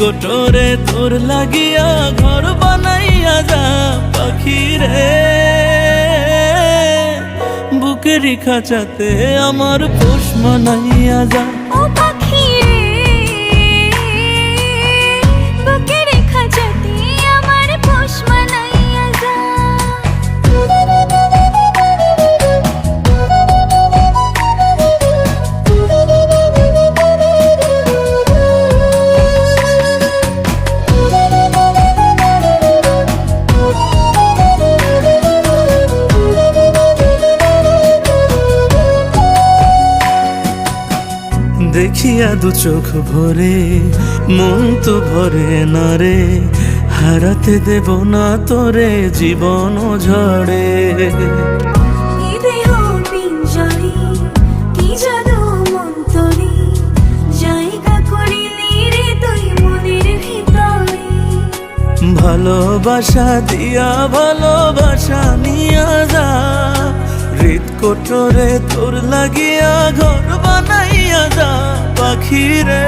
কোটরে তোর লাগিয়া ঘর বানাইয়া যা পাখি রে বুকের খাঁচাতে আমার পোষ মানাইয়া যা। দেখিয়া দু চোখ ভরে মন তো ভরে না রে। হারাতে দেব না তোরে জীবন ঝড়ে ভালোবাসা দিয়া ভালোবাসা নিয়া যা কোটরে তোর লাগিয়া ঘর বানাইয়া যা পাখি রে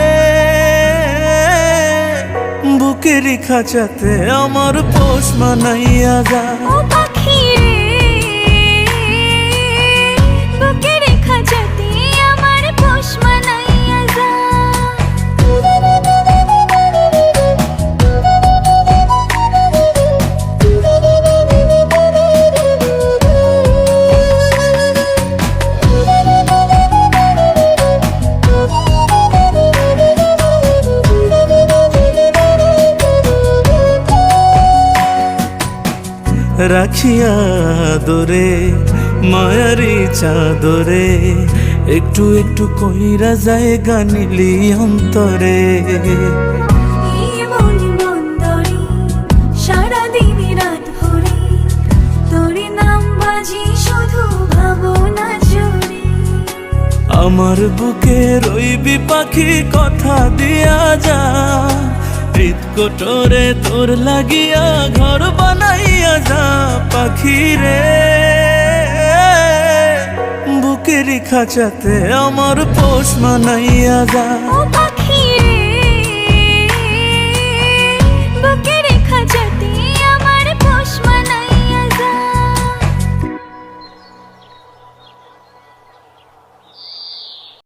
বুকের খাঁচাতে আমার পোষ মানাইয়া যা। রাখিয়া দরে মায়ারি চাদরে একটু একটু কইরা যায় গানিলি অন্তরে। আমার বুকে রইবি পাখি কথা দিয়া যা। কোটরে তোর লাগিয়া ঘর বানাইয়া যা পাখি রে বুকের খাঁচাতে আমার পোষ মানাইয়া যা।